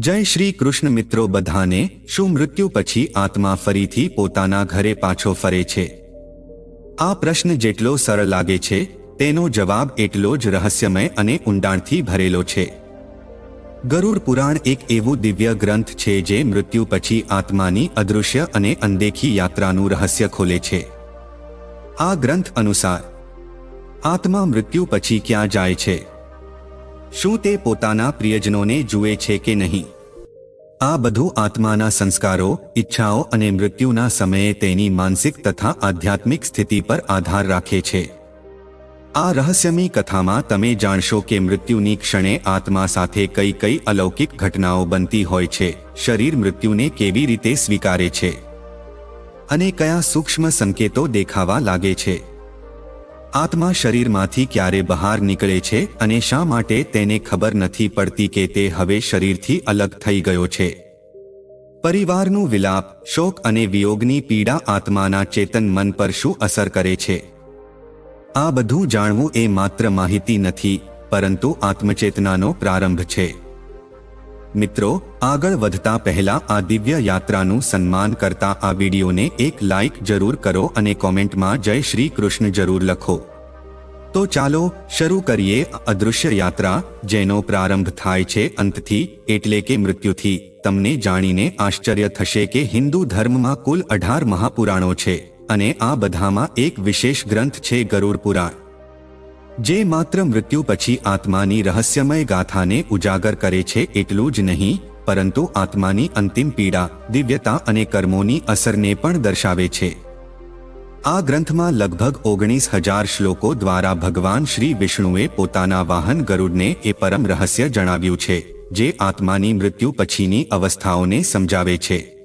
જય શ્રી કૃષ્ણ મિત્રો બધાને શું મૃત્યુ પછી આત્મા ફરીથી પોતાના ઘરે પાછો ફરે છે. આ પ્રશ્ન જેટલો સરળ લાગે છે, તેનો જવાબ એટલો જ રહસ્યમય અને ઊંડાણથી ભરેલો છે. ગરુડ પુરાણ એક એવું દિવ્ય ગ્રંથ છે જે મૃત્યુ પછી આત્માની અદૃશ્ય અને અનદેખી યાત્રાનું રહસ્ય ખોલે છે. આ ગ્રંથ અનુસાર, આત્મા મૃત્યુ પછી ક્યાં જાય છે? શું તે પોતાના પ્રિયજનોને જુએ છે કે નહીં? આ બધું આત્માના સંસ્કારો, ઈચ્છાઓ અને મૃત્યુના સમયે તેની માનસિક તથા આધ્યાત્મિક સ્થિતિ પર આધાર રાખે છે. આ રહસ્યમી કથામાં તમે જાણશો કે મૃત્યુની ક્ષણે આત્મા સાથે કઈ કઈ અલૌકિક ઘટનાઓ બનતી હોય છે, શરીર મૃત્યુને કેવી રીતે સ્વીકારે છે અને કયા સૂક્ષ્મ સંકેતો દેખાવા લાગે છે. આત્મા શરીરમાંથી ક્યારે બહાર નીકળે છે અને શા માટે તેને ખબર નથી પડતી કે તે હવે શરીરથી અલગ થઈ ગયો છે? પરિવારનું વિલાપ, શોક અને વિયોગની પીડા આત્માના ચેતન મન પર શું અસર કરે છે? આ બધું જાણવું એ માત્ર માહિતી નથી, પરંતુ આત્મચેતનાનો પ્રારંભ છે. મિત્રો, આગળ વધતા પહેલા આ દિવ્ય યાત્રાનું સન્માન કરતા આ વિડીયોને એક લાઇક જરૂર કરો અને કોમેન્ટમાં જય શ્રી કૃષ્ણ જરૂર લખો. તો ચાલો, શરૂ કરીએ અદૃશ્ય યાત્રા, જેનો પ્રારંભ થાય છે અંતથી, એટલે કે મૃત્યુથી. તમને જાણીને આશ્ચર્ય થશે કે હિન્દુ ધર્મમાં કુલ અઢાર મહાપુરાણો છે, અને આ બધામાં એક વિશેષ ગ્રંથ છે ગરુડ પુરાણ જે માત્ર મૃત્યુ પછી આત્માની રહસ્યમય ગાથાને ઉજાગર કરે છે એટલું જ નહીં, પરંતુ આત્માની અંતિમ પીડા, દિવ્યતા અને કર્મોની અસરને પણ દર્શાવે છે. આ ગ્રંથમાં લગભગ ઓગણીસ હજાર શ્લોકો દ્વારા ભગવાન શ્રી વિષ્ણુએ પોતાના વાહન ગરુડને એ પરમ રહસ્ય જણાવ્યું છે, જે આત્માની મૃત્યુ પછીની અવસ્થાઓને સમજાવે છે.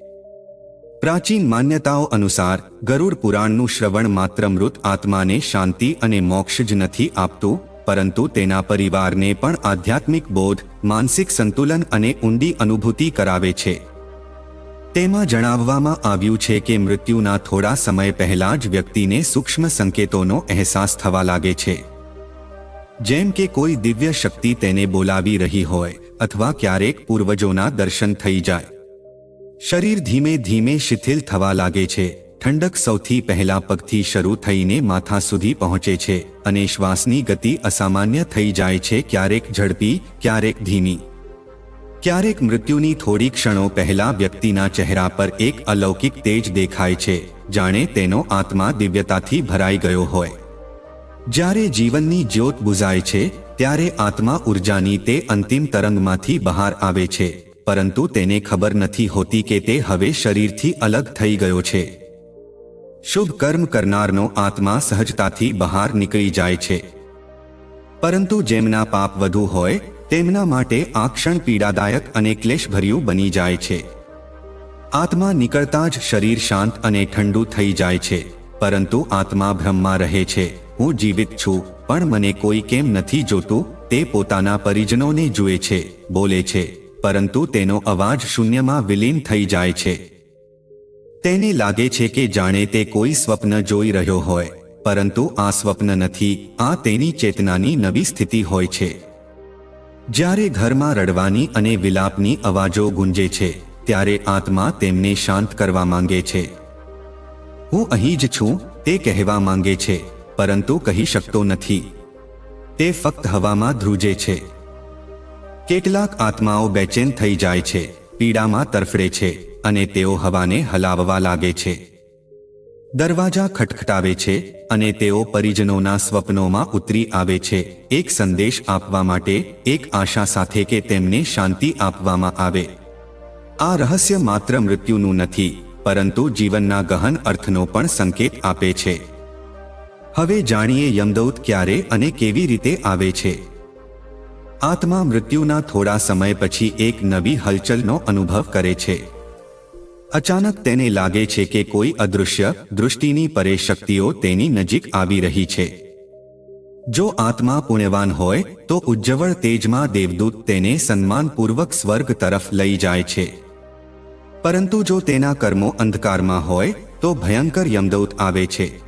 પ્રાચીન માન્યતાઓ અનુસાર, ગરુડ પુરાણનું શ્રવણ માત્ર મૃત આત્માને શાંતિ અને મોક્ષ જ નથી આપતું, પરંતુ તેના પરિવારને પણ આધ્યાત્મિક બોધ, માનસિક સંતુલન અને ઊંડી અનુભૂતિ કરાવે છે. તેમાં જણાવવામાં આવ્યું છે કે મૃત્યુના થોડા સમય પહેલા જ વ્યક્તિને સૂક્ષ્મ સંકેતોનો અહેસાસ થવા લાગે છે. જેમ કે કોઈ દિવ્ય શક્તિ તેને બોલાવી રહી હોય, અથવા ક્યારેક પૂર્વજોના દર્શન થઈ જાય. શરીર ધીમે ધીમે શિથિલ થવા લાગે છે. ઠંડક સૌથી પહેલા પગથી શરૂ થઈને માથા સુધી પહોંચે છે અને શ્વાસની ગતિ અસામાન્ય થઈ જાય છે ક્યારેક ઝડપી, ક્યારેક ધીમી. ક્યારેક મૃત્યુની થોડી ક્ષણો પહેલા વ્યક્તિના ચહેરા પર એક અલૌકિક તેજ દેખાય છે, જાણે તેનો આત્મા દિવ્યતાથી ભરાઈ ગયો હોય. જ્યારે જીવનની જ્યોત બુઝાય છે, ત્યારે આત્મા ઉર્જાની તે અંતિમ તરંગમાંથી બહાર આવે છે. પરંતુ તેને ખબર નથી હોતી કે તે હવે શરીરથી અલગ થઈ ગયો છે. શુભ કર્મ કરનારનો આત્મા સહજતાથી બહાર નીકળી જાય છે. પરંતુ જેમના પાપ વધુ હોય, તેમના માટે આ ક્ષણ પીડાદાયક અને ક્લેશભર્યું બની જાય છે. આત્મા નીકળતા જ શરીર શાંત અને ઠંડુ થઈ જાય છે, પરંતુ આત્મા ભ્રમમાં રહે છે. હું જીવિત છું, પણ મને કોઈ કેમ નથી જોતું, તે પોતાના પરિજનોને જુએ છે, બોલે છે. પરંતુ તેનો અવાજ શૂન્યમાં વિલીન થઈ જાય છે. તેને લાગે છે કે જાણે તે કોઈ સ્વપ્ન જોઈ રહ્યો હોય, પરંતુ આ સ્વપ્ન નથી, આ તેની ચેતનાની નવી સ્થિતિ હોય છે. જ્યારે ઘરમાં રડવાની અને વિલાપની અવાજો ગુંજે છે, ત્યારે આત્મા તેમને શાંત કરવા માંગે છે. હું અહીં જ છું, તે કહેવા માંગે છે, પરંતુ કહી શકતો નથી. તે ફક્ત હવામાં ધ્રુજે છે. કેટલાક આત્માઓ બેચેન થઈ જાય છે, પીડામાં તરફડે છે અને તેઓ હવાને હલાવવા લાગે છે. દરવાજા ખટખટાવે છે અને તેઓ પરિજનોના સ્વપ્નોમાં ઉતરી આવે છે, એક સંદેશ આપવા માટે, એક આશા સાથે કે તેમને શાંતિ આપવામાં આવે. આ રહસ્ય માત્ર મૃત્યુનું નથી, પરંતુ જીવનના ગહન અર્થનો પણ સંકેત આપે છે. હવે જાણીએ યમદૌત ક્યારે અને કેવી રીતે આવે છે. આત્મા મૃત્યુના થોડા સમય પછી એક નવી હલચલનો અનુભવ કરે છે. અચાનક તેને લાગે છે કે કોઈ અદૃશ્ય દૃષ્ટિની પરે શક્તિઓ તેની નજીક આવી રહી છે. જો આત્મા પુણ્યવાન હોય, તો ઉજ્જવળ તેજમાં દેવદૂત તેને સન્માનપૂર્વક સ્વર્ગ તરફ લઈ જાય છે. પરંતુ જો તેના કર્મો અંધકારમાં હોય, તો ભયંકર યમદૌત આવે છે.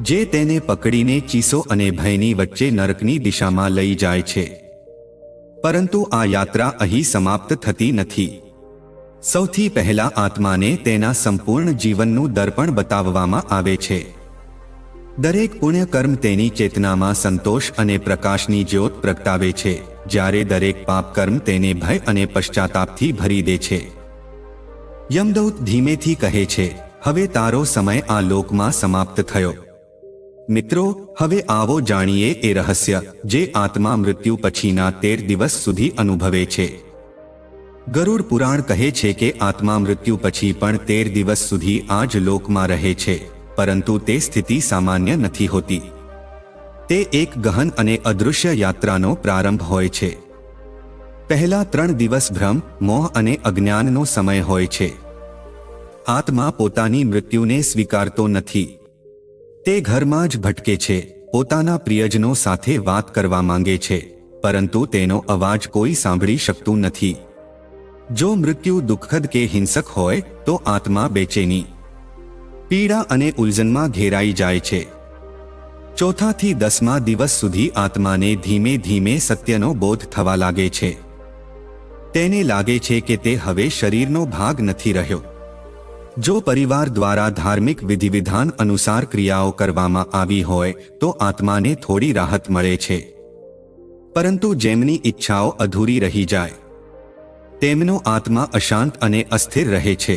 જે તેને પકડીને ચીસો અને ભયની વચ્ચે નરકની દિશામાં લઈ જાય છે. પરંતુ આ યાત્રા અહીં સમાપ્ત થતી નથી. સૌથી પહેલા આત્માને તેના સંપૂર્ણ જીવનનું દર્પણ બતાવવામાં આવે છે. દરેક પુણ્યકર્મ તેની ચેતનામાં સંતોષ અને પ્રકાશની જ્યોત પ્રગટાવે છે, જ્યારે દરેક પાપકર્મ તેને ભય અને પશ્ચાતાપથી ભરી દે છે. યમદૌત ધીમેથી કહે છે, હવે તારો સમય આ લોકમાં સમાપ્ત થયો. મિત્રો, હવે આવો જાણીએ એ રહસ્ય, જે આત્મા મૃત્યુ પછીના તેર દિવસ સુધી અનુભવે છે. ગરુડ પુરાણ કહે છે કે આત્મા મૃત્યુ પછી પણ તેર દિવસ સુધી આ જ લોકમાં રહે છે, પરંતુ તે સ્થિતિ સામાન્ય નથી હોતી. તે એક ગહન અને અદૃશ્ય યાત્રાનો પ્રારંભ હોય છે. પહેલા ત્રણ દિવસ ભ્રમ, મોહ અને અજ્ઞાનનો સમય હોય છે. આત્મા પોતાની મૃત્યુને સ્વીકારતો નથી. તે ઘરમાં જ ભટકે છે. પોતાના પ્રિયજનો સાથે વાત કરવા માંગે છે, પરંતુ તેનો અવાજ કોઈ સાંભળી શકતું નથી. જો મૃત્યુ દુઃખદ કે હિંસક હોય, તો આત્મા બેચેની. પીડા અને ઉલઝનમાં ઘેરાઈ જાય છે. ચોથાથી દસમા દિવસ સુધી આત્માને ધીમે ધીમે સત્યનો બોધ થવા લાગે છે. તેને લાગે છે કે તે હવે શરીરનો ભાગ નથી રહ્યો. જો પરિવાર દ્વારા ધાર્મિક વિધિવિધાન અનુસાર ક્રિયાઓ કરવામાં આવી હોય, તો આત્માને થોડી રાહત મળે છે. પરંતુ જેમની ઈચ્છાઓ અધૂરી રહી જાય, તેમનો આત્મા અશાંત અને અસ્થિર રહે છે.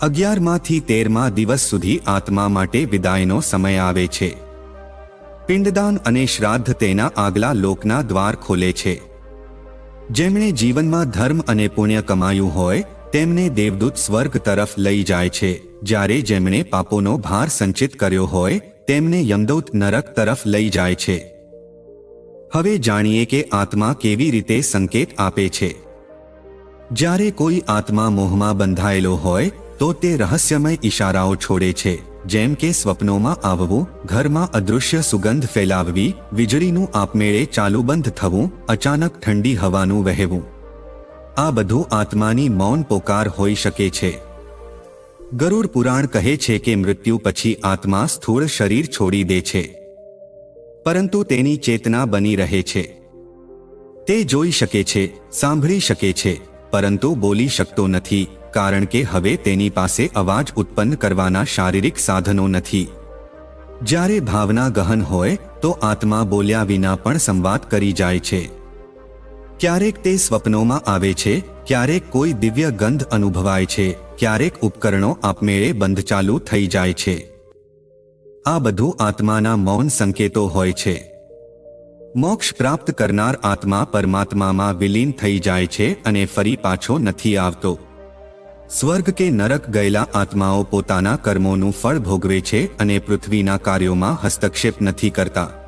અગિયારમાંથી તેરમા દિવસ સુધી આત્મા માટે વિદાયનો સમય આવે છે. પિંડદાન અને શ્રાદ્ધ તેના આગલા લોકના દ્વાર ખોલે છે. જેમણે જીવનમાં ધર્મ અને પુણ્ય કમાયું હોય તેમને દેવદૂત સ્વર્ગ તરફ લઈ જાય છે. જ્યારે જેમણે પાપોનો ભાર સંચિત કર્યો હોય, તેમને યમદૂત નરક તરફ લઈ જાય છે. હવે જાણીએ કે આત્મા કેવી રીતે સંકેત આપે છે. જ્યારે કોઈ આત્મા મોહમાં બંધાયેલો હોય, તો તે રહસ્યમય ઈશારાઓ છોડે છે. જેમ કે સ્વપ્નોમાં આવવું, ઘરમાં અદૃશ્ય સુગંધ ફેલાવવી, વીજળીનું આપમેળે ચાલુ બંધ થવું, અચાનક ઠંડી હવાનું વહેવું. આ બધું આત્માની મૌન પોકાર હોઈ શકે છે. ગરુડ પુરાણ કહે છે કે મૃત્યુ પછી આત્મા સ્થૂળ શરીર છોડી દે છે. પરંતુ તેની ચેતના બની રહે છે. તે જોઈ શકે છે, સાંભળી શકે છે, પરંતુ બોલી શકતો નથી, કારણ કે હવે તેની પાસે અવાજ ઉત્પન્ન કરવાના શારીરિક સાધનો નથી. જ્યારે ભાવના ગહન હોય, તો આત્મા બોલ્યા વિના પણ સંવાદ કરી જાય છે. ક્યારેક તે સ્વપ્નોમાં આવે છે, ક્યારેક કોઈ દિવ્ય ગંધ અનુભવાય છે, ક્યારેક ઉપકરણો આપમેળે બંધ ચાલુ થઈ જાય છે. આ બધું આત્માના મૌન સંકેતો હોય છે. મોક્ષ પ્રાપ્ત કરનાર આત્મા પરમાત્મામાં વિલીન થઈ જાય છે અને ફરી પાછો નથી આવતો. સ્વર્ગ કે નરક ગયેલા આત્માઓ પોતાના કર્મોનું ફળ ભોગવે છે અને પૃથ્વીના કાર્યોમાં હસ્તક્ષેપ નથી કરતા.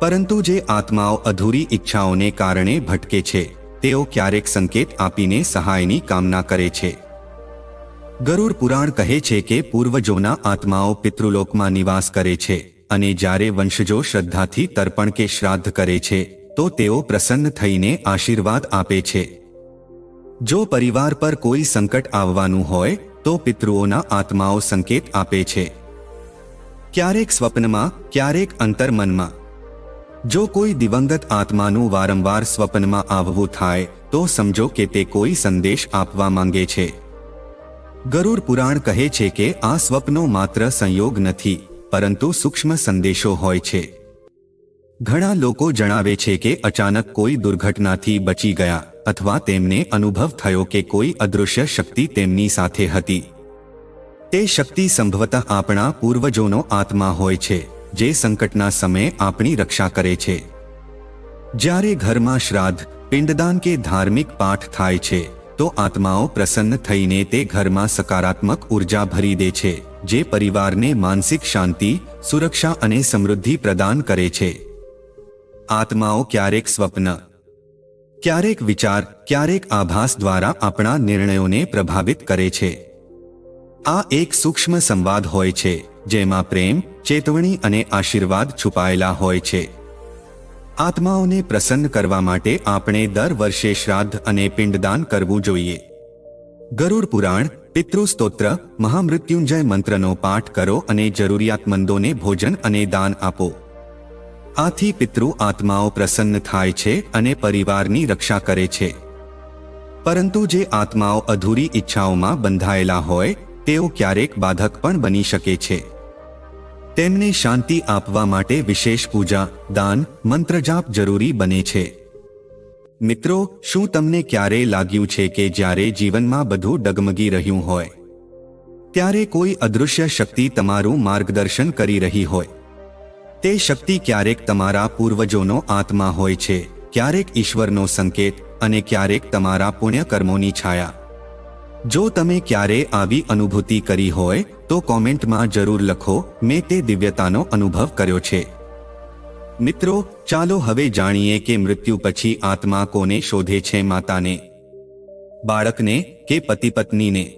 પરંતુ જે આત્માઓ અધૂરી ઈચ્છાઓને કારણે ભટકે છે, તેઓ ક્યારેક સંકેત આપીને સહાયની કામના કરે છે. ગરુડ પુરાણ કહે છે કે પૂર્વજોના આત્માઓ પિતૃલોકમાં નિવાસ કરે છે અને જ્યારે વંશજો શ્રદ્ધાથી તર્પણ કે શ્રાદ્ધ કરે છે, તો તેઓ પ્રસન્ન થઈને આશીર્વાદ આપે છે. જો પરિવાર પર કોઈ સંકટ આવવાનું હોય, તો પિતૃઓના આત્માઓ સંકેત આપે છે. ક્યારેક સ્વપ્નમાં, ક્યારેક અંતર્મનમાં જો કોઈ દિવંગત આત્માનું વારંવાર સ્વપ્નમાં આવવું થાય, તો સમજો કે તે કોઈ સંદેશ આપવા માંગે છે. ગરુડ પુરાણ કહે છે કે આ સ્વપ્નો માત્ર સંયોગ નથી, પરંતુ સૂક્ષ્મ સંદેશો હોય છે. ઘણા લોકો જણાવે છે કે અચાનક કોઈ દુર્ઘટનાથી બચી ગયા, અથવા તેમને અનુભવ થયો કે કોઈ અદૃશ્ય શક્તિ તેમની સાથે હતી. તે શક્તિ સંભવતઃ આપણા પૂર્વજોનો આત્મા હોય છે. જે સંકટના સમયે આપણી રક્ષા કરે છે. જ્યારે ઘરમાં શ્રાદ્ધ, પિંડદાન કે ધાર્મિક પાઠ થાય છે, તો આત્માઓ પ્રસન્ન થઈને તે ઘરમાં સકારાત્મક ઊર્જા ભરી દે છે, જે પરિવારને માનસિક શાંતિ, સુરક્ષા અને સમૃદ્ધિ પ્રદાન કરે છે. આત્માઓ ક્યારેક સ્વપ્ન, ક્યારેક વિચાર, ક્યારેક આભાસ દ્વારા આપણા નિર્ણયોને પ્રભાવિત કરે છે. આ એક સૂક્ષ્મ સંવાદ હોય છે, જેમાં પ્રેમ, ચેતવણી અને આશીર્વાદ છુપાયેલા હોય છે. આત્માઓને પ્રસન્ન કરવા માટે આપણે દર વર્ષે શ્રાદ્ધ અને પિંડદાન કરવું જોઈએ. ગરુડ પુરાણ પિતૃસ્તોત્ર મહામૃત્યુંજય મંત્રનો પાઠ કરો અને જરૂરિયાતમંદોને ભોજન અને દાન આપો. આથી પિતૃ આત્માઓ પ્રસન્ન થાય છે અને પરિવારની રક્ષા કરે છે. પરંતુ જે આત્માઓ અધૂરી ઈચ્છાઓમાં બંધાયેલા હોય તેઓ ક્યારેક બાધક પણ બની શકે છે. તેમને શાંતિ આપવા માટે વિશેષ પૂજા, દાન મંત્રજાપ જરૂરી બને છે. મિત્રો, શું તમને ક્યારેય લાગ્યું છે કે જ્યારે જીવનમાં બધું ડગમગી રહ્યું હોય, ત્યારે કોઈ અદૃશ્ય શક્તિ તમારું માર્ગદર્શન કરી રહી હોય? તે શક્તિ ક્યારેક તમારા પૂર્વજોનો આત્મા હોય છે, ક્યારેક ઈશ્વરનો સંકેત અને ક્યારેક તમારા પુણ્ય કર્મોની છાયા. જો તમે ક્યારે આવી અનુભૂતિ કરી હોય, તો કોમેન્ટમાં જરૂર લખો, મેં તે દિવ્યતાનો અનુભવ કર્યો છે. મિત્રો, ચાલો હવે જાણીએ કે મૃત્યુ પછી આત્મા કોને શોધે છે માતાને? બાળકને કે પતિ પત્નીને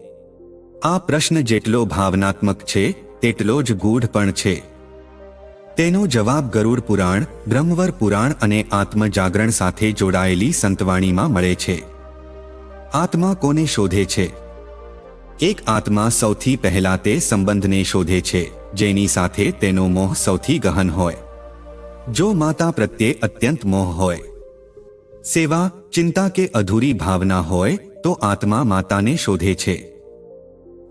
આ પ્રશ્ન જેટલો ભાવનાત્મક છે, તેટલો જ ગૂઢ પણ છે. તેનો જવાબ ગરુડ પુરાણ, બ્રહ્મવર પુરાણ અને આત્મજાગરણ સાથે જોડાયેલી સંતવાણીમાં મળે છે. આત્મા કોને શોધે છે? એક આત્મા સૌથી પહેલા તે સંબંધને શોધે છે, જેની સાથે તેનો મોહ સૌથી ગહન હોય. જો માતા પ્રત્યે અત્યંત મોહ હોય, સેવા, ચિંતા કે અધૂરી ભાવના હોય, તો આત્મા માતાને શોધે છે.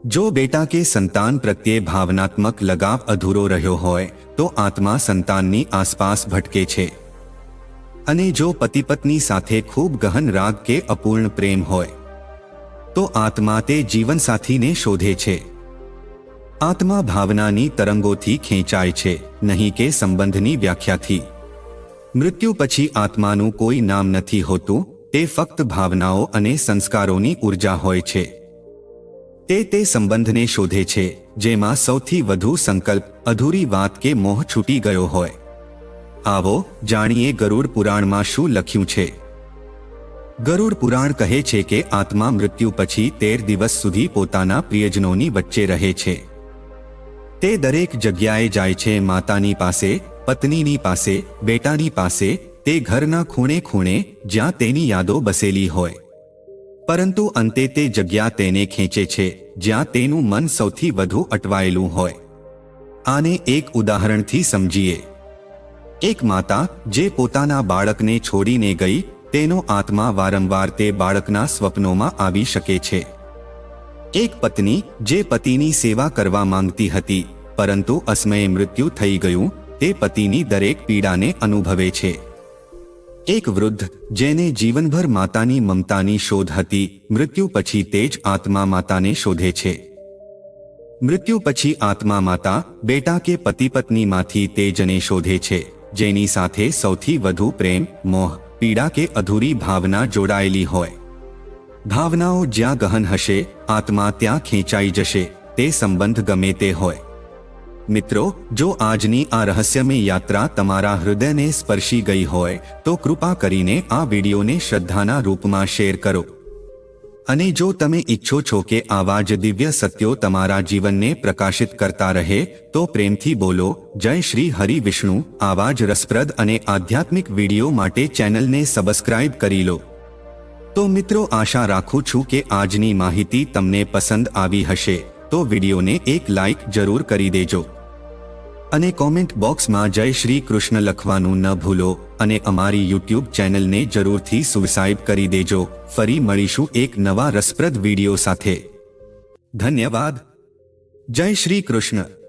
જો બેટા કે સંતાન પ્રત્યે ભાવનાત્મક લગાવ અધૂરો રહ્યો હોય, તો આત્મા સંતાનની આસપાસ ભટકે છે. અને જો પતિ પત્ની સાથે ખૂબ ગહન રાગ કે અપૂર્ણ પ્રેમ હોય, તો આત્મા તે જીવનસાથીને શોધે છે. આત્મા ભાવનાની તરંગોથી ખેંચાય છે, નહીં કે સંબંધની વ્યાખ્યાથી. મૃત્યુ પછી આત્માનું કોઈ નામ નથી હોતું, તે ફક્ત ભાવનાઓ અને સંસ્કારોની ઊર્જા હોય છે. તે તે સંબંધને શોધે છે, જેમાં સૌથી વધુ સંકલ્પ, અધૂરી વાત કે મોહ છૂટી ગયો હોય. આવો, જાણીએ ગરુડ પુરાણમાં શું લખ્યું છે? ગરુડ પુરાણ કહે છે કે આત્મા મૃત્યુ પછી તેર દિવસ સુધી પોતાના પ્રિયજનોની વચ્ચે રહે છે. તે દરેક જગ્યાએ જાય છે માતાની પાસે, પત્નીની પાસે, બેટાની પાસે, તે ઘરના ખૂણે ખૂણે, જ્યાં તેની યાદો બસેલી હોય. પરંતુ અંતે તે જગ્યા તેને ખેંચે છે, જ્યાં તેનું મન સૌથી વધુ અટવાયેલું હોય. આને એક ઉદાહરણથી સમજીએ. એક માતા, જે પોતાના બાળકને છોડીને ગઈ, તેનો આત્મા વારંવાર તે બાળકના સ્વપ્નોમાં આવી શકે છે. એક પત્ની, જે પતિની સેવા કરવા માંગતી હતી, પરંતુ અસમયે મૃત્યુ થઈ ગયું, તે પતિની દરેક પીડાને અનુભવે છે. એક વૃદ્ધ, જેને જીવનભર માતાની મમતાની શોધ હતી, મૃત્યુ પછી તે જ આત્મા માતાને શોધે છે. મૃત્યુ પછી આત્મા માતા, બેટા કે પતિ પત્નીમાંથી તેજને શોધે છે. જેની સાથે સૌથી વધુ પ્રેમ, મોહ, પીડા કે અધૂરી ભાવના જોડાયેલી હોય. ભાવનાઓ જ્યાં ગહન હશે, આત્મા ત્યાં ખેંચાઈ જશે, તે સંબંધ ગમે તે હોય. મિત્રો, જો આજની આ રહસ્યમય યાત્રા તમારા હૃદયને સ્પર્શી ગઈ હોય, તો કૃપા કરીને આ વિડીયોને શ્રદ્ધાના રૂપમાં શેર કરો. અને જો તમે ઈચ્છો છો કે આવા જ દિવ્ય સત્યો તમારા જીવનને પ્રકાશિત કરતા રહે, તો પ્રેમથી બોલો, જય શ્રી હરિ વિષ્ણુ. આવા જ રસપ્રદ અને આધ્યાત્મિક વીડિયો માટે ચેનલને સબસ્ક્રાઇબ કરી લો. તો મિત્રો, આશા રાખું છું કે આજની માહિતી તમને પસંદ આવી હશે. તો વિડીયોને એક લાઇક જરૂર કરી દેજો. અને કોમેન્ટ બોક્સમાં જય શ્રી કૃષ્ણ લખવાનું ન ભૂલો અને અમારી યુટ્યુબ ચેનલને જરૂરથી સુસાઇબ કરી દેજો. ફરી મળીશું એક નવા રસપ્રદ વીડિયો સાથે. ધન્યવાદ. જય શ્રી કૃષ્ણ.